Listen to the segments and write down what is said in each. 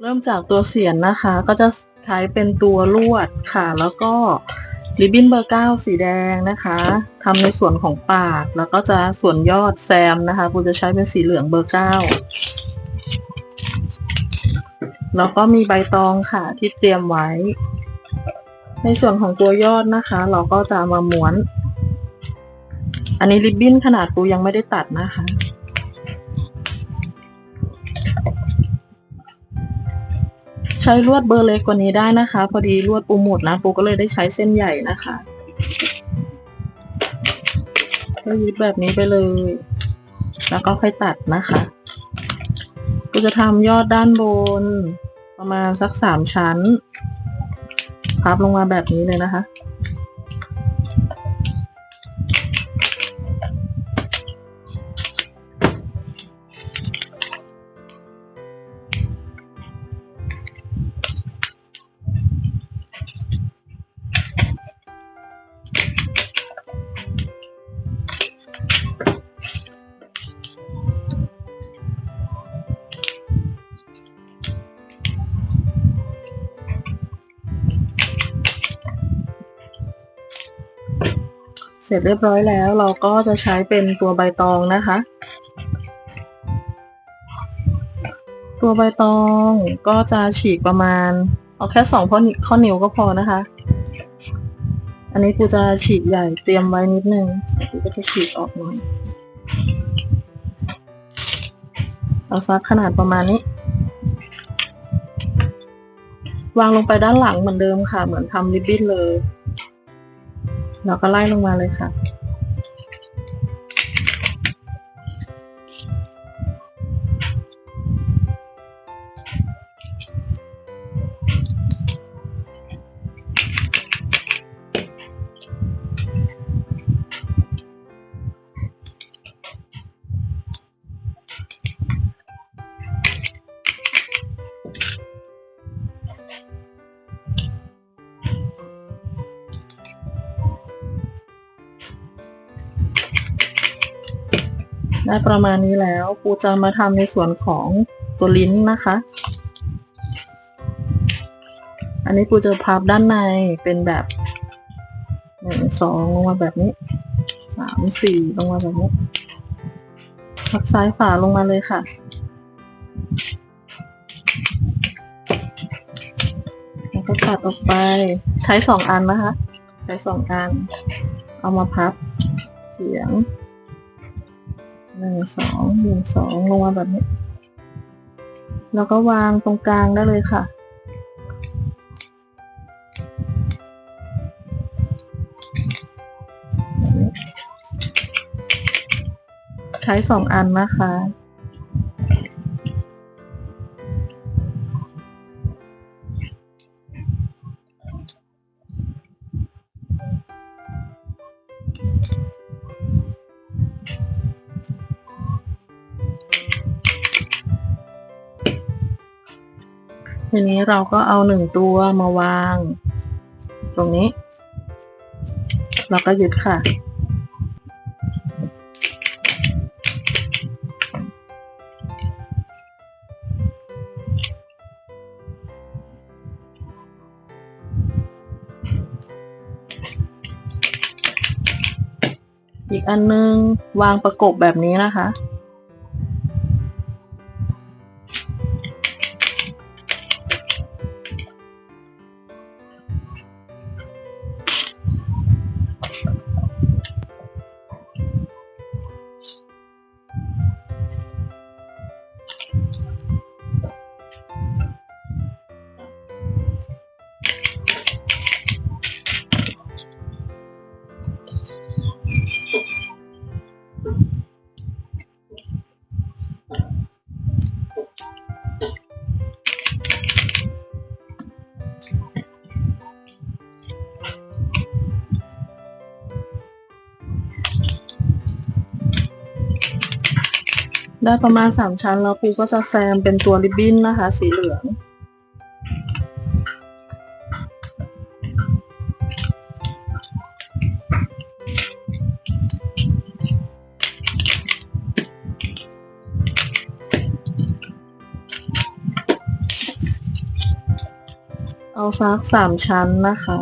เริ่มจากตัวเสียนนะคะ ก็จะใช้เป็นตัวลวดค่ะ แล้วก็ริบบิ้นเบอร์เก้าสีแดงนะคะทำในส่วนของปากแล้วก็จะส่วนยอดแซมนะคะกูจะใช้เป็นสีเหลืองเบอร์เก้าแล้วก็มีใบตองค่ะที่เตรียมไว้ ในส่วนของตัวยอดนะคะ เราก็จะมาม้วน อันนี้ริบบิ้นขนาดปูยังไม่ได้ตัดนะคะ ใช้ลวดเบอร์เล็กกว่านี้ได้นะคะ พอดีลวดปูหมดนะปูก็เลยได้ใช้เส้นใหญ่นะคะก็ยึดแบบนี้ไปเลย แล้วก็ค่อยตัดนะคะกูจะทำยอดด้านบน ประมาณสักสามชั้น พับลงมาแบบนี้เลยนะคะ เสร็จเรียบร้อยแล้วเราก็จะใช้เป็นตัวใบตองนะคะ ตัวใบตองก็จะฉีกประมาณ เอาแค่สองข้อนิ้วข้อนิ้วก็พอนะคะ อันนี้กูจะฉีกใหญ่เตรียมไว้นิดนึงกูก็จะฉีกออกหน่อยเอาซักขนาดประมาณนี้ วางลงไปด้านหลังเหมือนเดิมค่ะ เหมือนทำริบบิ้นเลย เราก็ไล่ลงมาเลยค่ะ ได้ประมาณนี้แล้วปูจะมาทำในส่วนของตัวลิ้นนะคะ อันนี้ปูจะพับด้านในเป็นแบบหนึ่งสองลงมาแบบนี้สามสี่ลงมาแบบนี้พับซ้ายขวาลงมาเลยค่ะแล้วก็ตัดออกไปใช้สองอันนะคะ ใช้สองอัน เอามาพับเฉียง หนึ่งสองหนึ่งสองลงมาแบบนี้ แล้วก็วางตรงกลางได้เลยค่ะ ใช้สองอันนะคะ ทีนี้เราก็เอาหนึ่งตัวมาวาง ตรงนี้เราก็ยึดค่ะ อีกอันนึงวางประกบแบบนี้นะคะ Bye. ได้ประมาณสามชั้นแล้วปูก็จะแซมเป็นตัวริบบิ้นนะคะ สีเหลืองเเอาซักสามชั้นนะคะ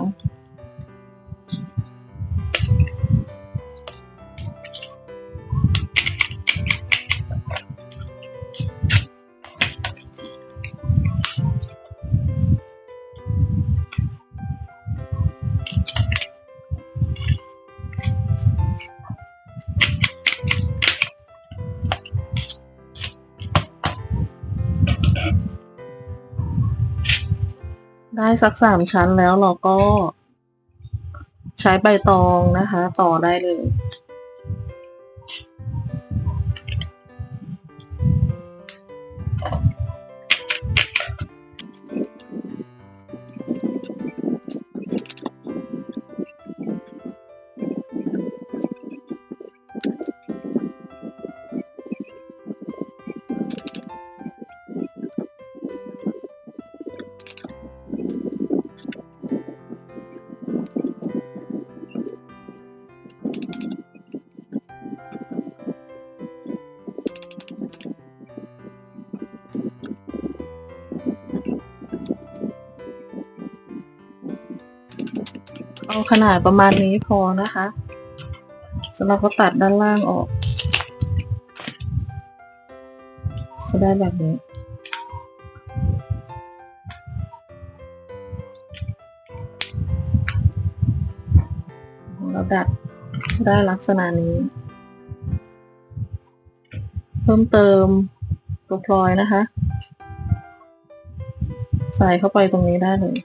ได้สักสามชั้นแล้วเราก็ใช้ใบตองนะคะ ต่อได้เลย เอาขนาดประมาณนี้พอนะคะสำหรับก็ตัดด้านล่างออก จะได้แบบนี้ เราดัดจะได้ลักษณะนี้ เพิ่มเติมตัวพลอยนะคะ ใส่เข้าไปตรงนี้ได้เลย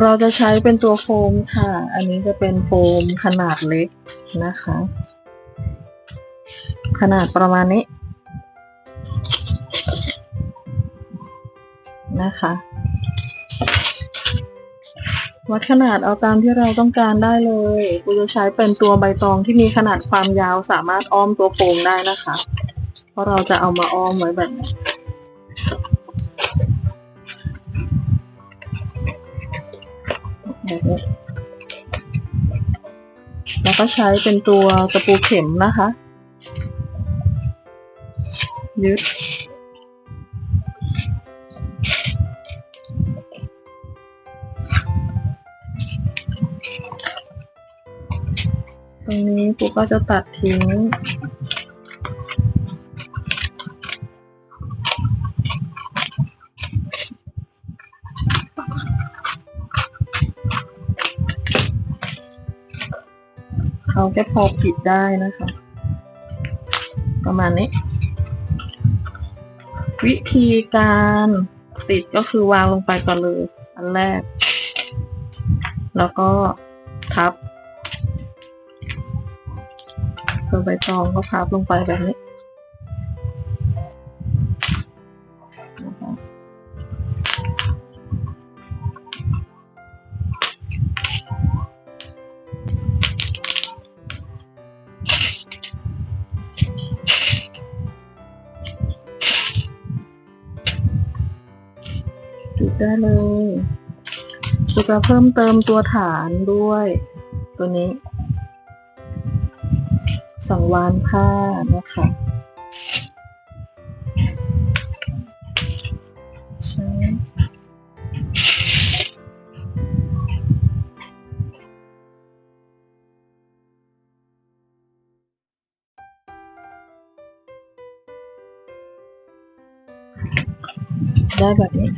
เราจะใช้เป็นตัวโฟมค่ะ อันนี้จะเป็นโฟมขนาดเล็กนะคะ ขนาดประมาณนี้ นะคะวัดขนาดเอาตามที่เราต้องการได้เลย กูจะใช้เป็นตัวใบตองที่มีขนาดความยาวสามารถอ้อมตัวโฟมได้นะคะ เพราะเราจะเอามาอ้อมไว้แบบนี้ แล้วก็ใช้เป็นตัวตะปูเข็มนะคะ ยึด ตรงนี้ปูก็จะตัดทิ้ง เอาแค่พอปิดได้นะคะ ประมาณนี้ วิธีการติดก็คือวางลงไปก่อนเลย อันแรก แล้วก็พับตัวใบตองก็พับลงไปแบบนี้ ได้เลยกูจะเพิ่มเติมตัวฐานด้วย ตัวนี้สังวานผ้านะคะใช่ได้แบบนี้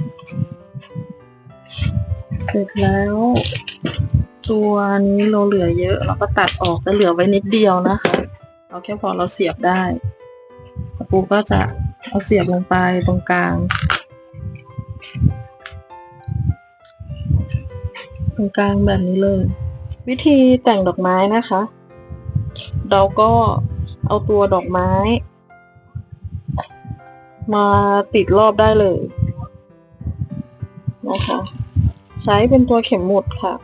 เสร็จแล้ว ตัวนี้เราเหลือเยอะ เราก็ตัดออกแต่เหลือไว้นิดเดียวนะคะ เอาแค่พอเราเสียบได้ปูก็จะเอาเสียบลงไปตรงกลาง ตรงกลางแบบนี้เลย วิธีแต่งดอกไม้นะคะ เราก็เอาตัวดอกไม้ มาติดรอบได้เลยนะคะ ใช้เป็นตัวเข็มหมุดค่ะ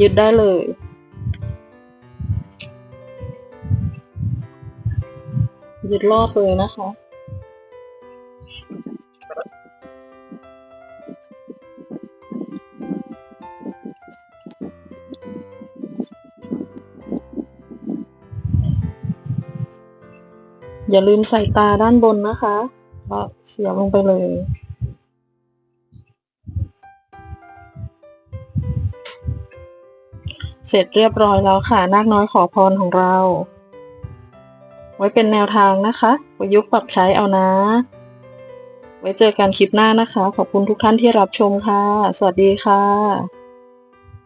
ยึดได้เลย ยึดรอบเลยนะคะอย่าลืมใส่ตาด้านบนนะคะก็เสียบลงไปเลย เสร็จเรียบร้อยแล้วค่ะนาคน้อยขอพรของเรา ไว้เป็นแนวทางนะคะประยุกต์ปรับใช้เอานะ ไว้เจอกันคลิปหน้านะคะ ขอบคุณทุกท่านที่รับชมค่ะ สวัสดีค่ะ